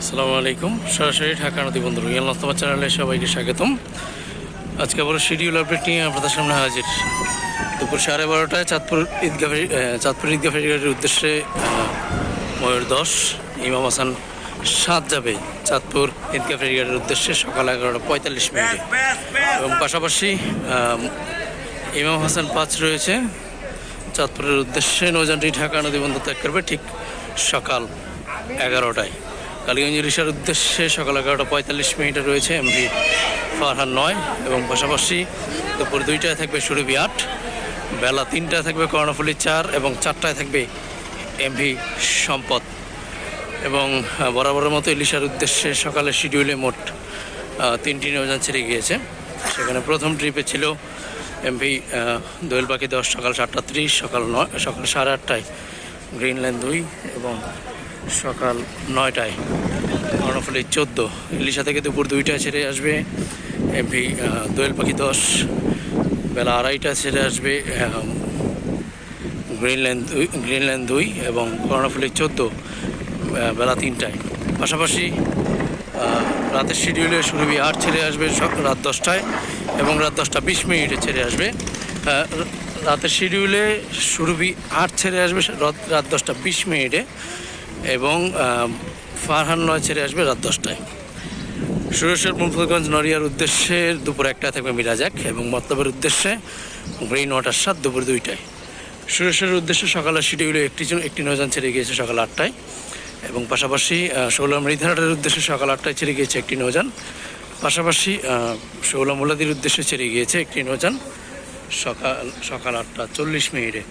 আসসালামু আলাইকুম। সরাসরি ঢাকা নদী বন্ধু রিয়াল নস্তমা চ্যানেলে সবাইকে স্বাগতম। আজকে আবার শিডিউল আপডেট নিয়ে আপনাদের সামনে হাজির। দুপুর সাড়ে বারোটায় চাঁদপুর ঈদগাহ ফেরি- চাঁদপুর ঈদগাহ ফেরিঘাটের উদ্দেশ্যে ময়ূর দশ, ইমাম হাসান সাত যাবে চাঁদপুর ঈদগাহ ফেরিঘাটের উদ্দেশ্যে সকাল এগারোটা পঁয়তাল্লিশ মিনিটে। এবং পাশাপাশি ইমাম হাসান পাঁচ রয়েছে। চাঁদপুরের উদ্দেশ্যে নৌযানটি ঢাকা নদী বন্দর ত্যাগ করবে ঠিক সকাল এগারোটায়। কালীগঞ্জ রিসার উদ্দেশ্যে সকাল এগারোটা পঁয়তাল্লিশ মিনিটে রয়েছে এমভি ফারহান নয় এবং পাশাপাশি দুপুর দুইটায় থাকবে সুরভি আট, বেলা তিনটায় থাকবে কর্ণফুলি চার এবং চারটায় থাকবে এমভি সম্পদ। এবং বরাবরের মতো ইলিশার উদ্দেশ্যে সকালের শিডিউলে মোট তিনটি নৌযান ছেড়ে গিয়েছে। সেখানে প্রথম ট্রিপে ছিল এমভি দোয়েল পাখি দশ সকাল সাতটা ত্রিশ, সকাল নয়, সকাল সাড়ে আটটায় গ্রিনল্যান্ড দুই এবং সকাল নয়টায়। কর্ণফুলি চোদ্দ। ইলিশা থেকে দুপুর দুইটায় ছেড়ে আসবে। দোয়েল পাখি দশ। বেলা আড়াইটা ছেড়ে আসবে গ্রিনল্যান্ড দুই গ্রিনল্যান্ড দুই এবং কর্ণফুলি চোদ্দ বেলা তিনটায়। পাশাপাশি রাতের শিডিউলে সুরভি আট ছেড়ে আসবে রাত দশটায় এবং রাত দশটা বিশ মিনিটে ছেড়ে আসবে। রাতের শিডিউলে সুরভি আট ছেড়ে আসবে রাত- রাত দশটা বিশ মিনিটে। এবং ফারহান নয় ছেড়ে আসবে রাত দশটায়। সুরেশ্বর মুফলগঞ্জ নড়িয়ার উদ্দেশ্যে দুপুর একটা থাকবে মিরাজাক এবং মতলবের উদ্দেশ্যে গ্রিন নটার সাত, দুপুর দুইটায়। সুরেশ্বরের উদ্দেশ্যে সকালের শিডিউলে একটি একটি নৌযান ছেড়ে গিয়েছে সকাল আটটায় এবং পাশাপাশি ষোলা মৃধারাটের উদ্দেশ্যে সকাল আটটায় ছেড়ে গিয়েছে একটি নৌযান পাশাপাশি ষোলা মুলাদির উদ্দেশ্যে ছেড়ে গিয়েছে একটি নৌযান সকাল সকাল আটটা চল্লিশ মিনিটে।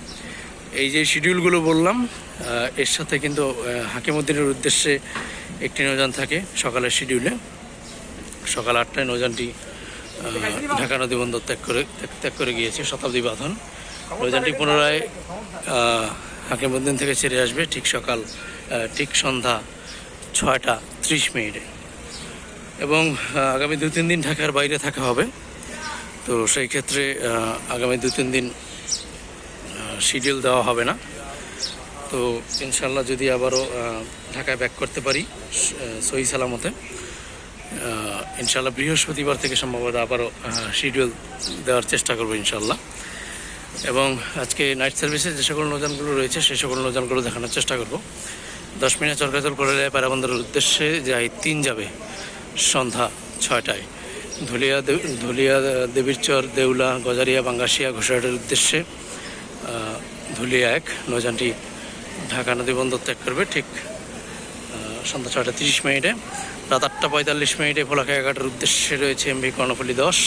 এই যে শিডিউলগুলো বললাম এর সাথে কিন্তু হাকিমুদ্দিনের উদ্দেশ্যে একটি নৌযান থাকে সকালের শিডিউলে সকাল আটটায় নৌযানটি ঢাকা নদী বন্দর ত্যাগ করে, ত্যাগ- করে গিয়েছে, শতাব্দী বাঁধন। নৌযানটি পুনরায় হাকিমুদ্দিন থেকে ছেড়ে আসবে ঠিক সকাল ঠিক সন্ধ্যা ছয়টা ত্রিশ মিনিটে। এবং আগামী দু তিন দিন ঢাকার বাইরে থাকা হবে। তো সেই ক্ষেত্রে আগামী দু তিন দিন শিডিউল দেওয়া হবে না। তো ইনশাল্লাহ যদি আবারও ঢাকায় ব্যাক করতে পারি সহি সালামতে ইনশাল্লাহ বৃহস্পতিবার থেকে সম্ভবত আবারও শিডিউল দেওয়ার চেষ্টা করব ইনশাল্লাহ এবং আজকে নাইট সার্ভিসে যে সকল নৌযানগুলো রয়েছে সেই সকল নৌযানগুলো দেখানোর চেষ্টা করব। দশ মিনিট চরকাচল করে পারাবন্দরের উদ্দেশ্যে যাই, তিন যাবে সন্ধ্যা ছয়টায়। ধুলিয়া ধুলিয়া, দেবীর চর, দেউলা, গজারিয়া, বাঙ্গাসিয়া ঘোষাহাটের উদ্দেশ্যে ধুলিয়া এক, নৌযানটি ঢাকা নদী বন্দর ত্যাগ করবে ঠিক সন্ধ্যা ছয়টা তিরিশ মিনিটে। রাত আটটা পঁয়তাল্লিশ মিনিটে ভোলাকে এগারোটার উদ্দেশ্যে রয়েছে এমভি কর্ণফুলি দশ।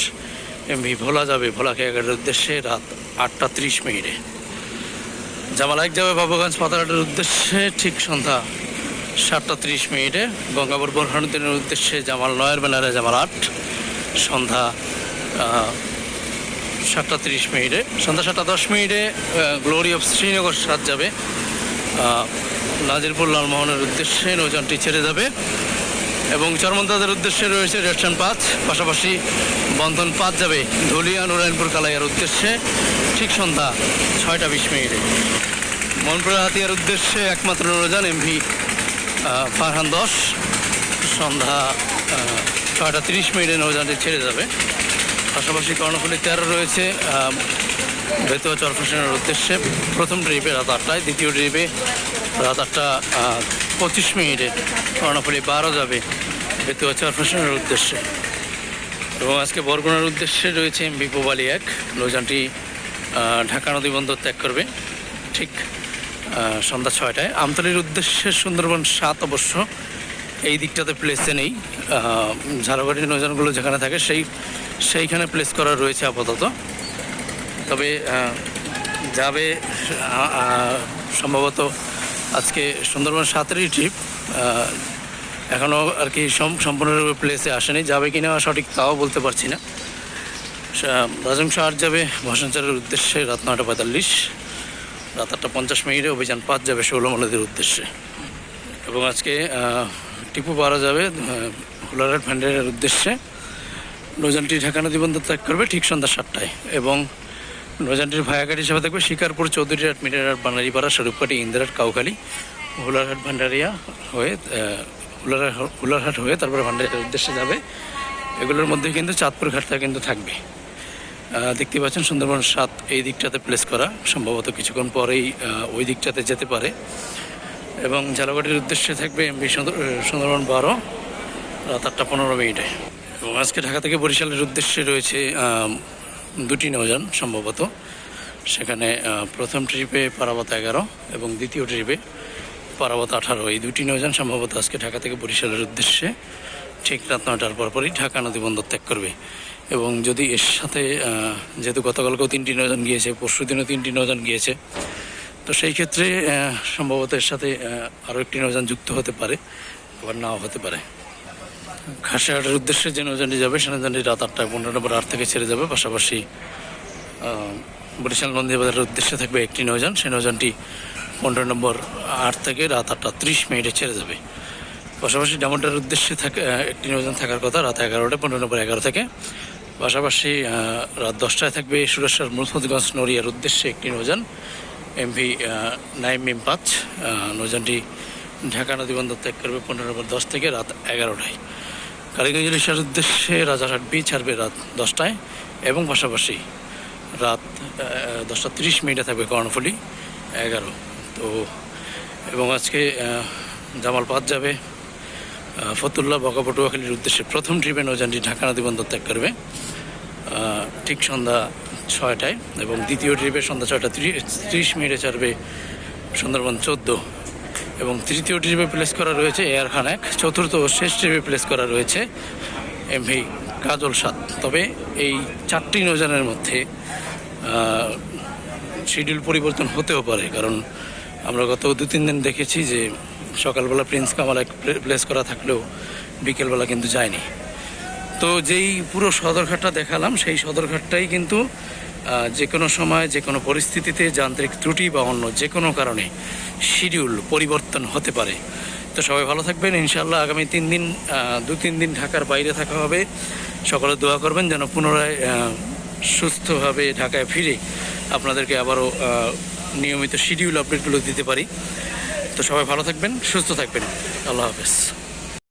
এমভি ভোলা যাবে ভোলাকে এগারোটার উদ্দেশ্যে রাত আটটা তিরিশ মিনিটে। জামাল এক যাবে বাবুগঞ্জ পাতারহাটের উদ্দেশ্যে ঠিক সন্ধ্যা সাতটা তিরিশ মিনিটে। গঙ্গাপুর বোরহানুদ্দিনের উদ্দেশ্যে জামাল নয়ের ব্যানারে জামাল আট। সন্ধ্যা সাতটা তিরিশ মিনিটে। সন্ধ্যা সাতটা দশ মিনিটে গ্লোরি অফ শ্রীনগর সাত যাবে। নাজিরপুর লালমোহনের উদ্দেশ্যে নৌযানটি ছেড়ে যাবে। এবং চরমন্তাদের উদ্দেশ্যে রয়েছে রেস্টার্ন পাঁচ পাশাপাশি বন্ধন পাঁচ যাবে ধুলিয়া নারায়ণপুর কালাইয়ার উদ্দেশ্যে ঠিক সন্ধ্যা ছয়টা বিশ মিনিটে। মনপুরা হাতিয়ার উদ্দেশ্যে একমাত্র নৌযান, এমভি ফারহান দশ। সন্ধ্যা ছয়টা তিরিশ মিনিটে নৌযানটি ছেড়ে যাবে। পাশাপাশি কর্ণফুলি তেরো রয়েছে বেতুয়া চরফেশনের উদ্দেশ্যে। প্রথম ট্রিপে রাত আটটায়, দ্বিতীয় ট্রিপে রাত আটটা পঁচিশ মিনিটে কর্ণফুলি বারো যাবে বেতুয়া চরফেশনের উদ্দেশ্যে। এবং আজকে বরগুনার উদ্দেশ্যে রয়েছে এমবি পোবালি এক। নৌযানটি ঢাকা নদী বন্দর ত্যাগ করবে ঠিক সন্ধ্যা ছয়টায়। আমতলির উদ্দেশ্যে সুন্দরবন সাত অবশ্য। এই দিকটাতে প্লেসে নেই। আহ, ঝাড়বাড়ির নৌযানগুলো যেখানে থাকে সেই সেইখানে প্লেস করা রয়েছে আপাতত। তবে যাবে সম্ভবত আজকে সুন্দরবন সাতেরই ট্রিপ এখনও আর কি সম- সম্পূর্ণরূপে প্লেসে আসেনি। যাবে কি না সঠিক তাও বলতে পারছি না। রাজংশ আট যাবে ভাষণচারের উদ্দেশ্যে রাত নয়টা পঁয়তাল্লিশ। রাত আটটা পঞ্চাশ মিনিটে অভিযান পাঁচ যাবে ষোলো নদীর উদ্দেশ্যে। এবং আজকে টিপু পাড়া যাবে হুলারহাট ভ্যান্ডারের উদ্দেশ্যে। নৌযানটি ঢাকা নদী বন্দর ত্যাগ করবে ঠিক সন্ধ্যা সাতটায় এবং নৌযানটির ভায়াঘাট হিসাবে থাকবে শিকারপুর চৌধুরী চৌধুরীহাট মিটারহাট বানারিপাড়া স্বরূপকাটি ইন্দিরাট কাউখালী হুলারহাট ভান্ডারিয়া হয়ে আহ, হুলার হুলারহাট হয়ে তারপরে ভান্ডারের উদ্দেশ্যে যাবে। এগুলোর মধ্যে কিন্তু চাঁদপুর ঘাটটা কিন্তু থাকবে। দেখতে পাচ্ছেন সুন্দরবন সাত এই দিকটাতে প্লেস করা। সম্ভবত কিছুক্ষণ পরেই ওই দিকটাতে যেতে পারে। এবং ঝালকাঠির উদ্দেশ্যে থাকবে এমবি সুন্দরবন বারো, রাত আটটা পনেরো মিনিটে। এবং আজকে ঢাকা থেকে বরিশালের উদ্দেশ্যে রয়েছে দুটি নৌযান সম্ভবত। সেখানে প্রথম ট্রিপে পারাবত এগারো এবং দ্বিতীয় ট্রিপে পারাবত আঠারো। এই দুটি নৌযান সম্ভবত আজকে ঢাকা থেকে বরিশালের উদ্দেশ্যে ঠিক রাত নয়টার পরপরই ঢাকা নদী বন্দর ত্যাগ করবে। এবং যদি এর সাথে যেহেতু গতকালকেও তিনটি নৌযান গিয়েছে পরশু দিনও তিনটি নৌযান গিয়েছে তো সেই ক্ষেত্রে সম্ভবত এর সাথে আরও একটি নৌযান যুক্ত হতে পারে, আবার নাও হতে পারে। খাসিয়াহাটের উদ্দেশ্যে যে নৌযানটি যাবে সে নৌযানটি রাত আটটায় পনেরো নম্বর আট থেকে ছেড়ে যাবে। পাশাপাশি বরিশাল নন্দীবাজারের উদ্দেশ্যে থাকবে একটি নৌযান। সেই নৌযানটি পনেরো নম্বর আট থেকে রাত আটটা ত্রিশ মিনিটে ছেড়ে যাবে। পাশাপাশি ডামোডার উদ্দেশ্যে থাকে একটি নৌযান থাকার কথা, রাত এগারোটা পনেরো নম্বর এগারো থেকে। পাশাপাশি রাত দশটায় থাকবে সুরেশ্বর মুলফতগঞ্জ নড়িয়ার উদ্দেশ্যে একটি নৌযান। এমভি নাইম আহ, নৌযানটি ঢাকা নদী বন্দর ত্যাগ করবে পনেরো নম্বর দশ থেকে রাত এগারোটায় কালীগঞ্জ ইলিশার উদ্দেশ্যে রাজারহাট বি ছাড়বে রাত দশটায় এবং পাশাপাশি রাত দশটা তিরিশ মিনিটে থাকবে কর্ণফুলি এগারো তো এবং আজকে আহ, জামাল পাত যাবে আহ, ফতুল্লাহ বকা পটুয়াখালীর উদ্দেশ্যে প্রথম ট্রিপে নৌযানটি ঢাকা নদী বন্দর ত্যাগ করবে ঠিক সন্ধ্যা ছয়টায় এবং দ্বিতীয় ট্রিপে সন্ধ্যা ছয়টা ত্রিশ মিনিটে ছাড়বে সুন্দরবন চোদ্দ। এবং তৃতীয় ট্রিপে প্লেস করা রয়েছে এয়ার খান এক চতুর্থ ও শেষ ট্রিপে প্লেস করা রয়েছে এমভি কাজল সাত তবে এই চারটি নৌযানের মধ্যে শিডিউল পরিবর্তন হতেও পারে, কারণ আমরা গত দু তিন দিন দেখেছি যে সকালবেলা প্রিন্স কামাল এক প্লেস করা থাকলেও বিকেলবেলা কিন্তু যায়নি। তো যেই পুরো সদরঘাটটা দেখালাম, সেই সদরঘাটটাই কিন্তু যে কোনো সময়, যে কোনো পরিস্থিতিতে যান্ত্রিক ত্রুটি বা অন্য যে কোনো কারণে শিডিউল পরিবর্তন হতে পারে। তো সবাই ভালো থাকবেন ইনশাল্লাহ আগামী তিন দিন দু তিন দিন ঢাকার বাইরে থাকা হবে। সকলে দোয়া করবেন যেন পুনরায় সুস্থভাবে ঢাকায় ফিরে আপনাদেরকে আবারও নিয়মিত শিডিউল আপডেটগুলো দিতে পারি। তো সবাই ভালো থাকবেন, সুস্থ থাকবেন। আল্লাহ হাফেজ।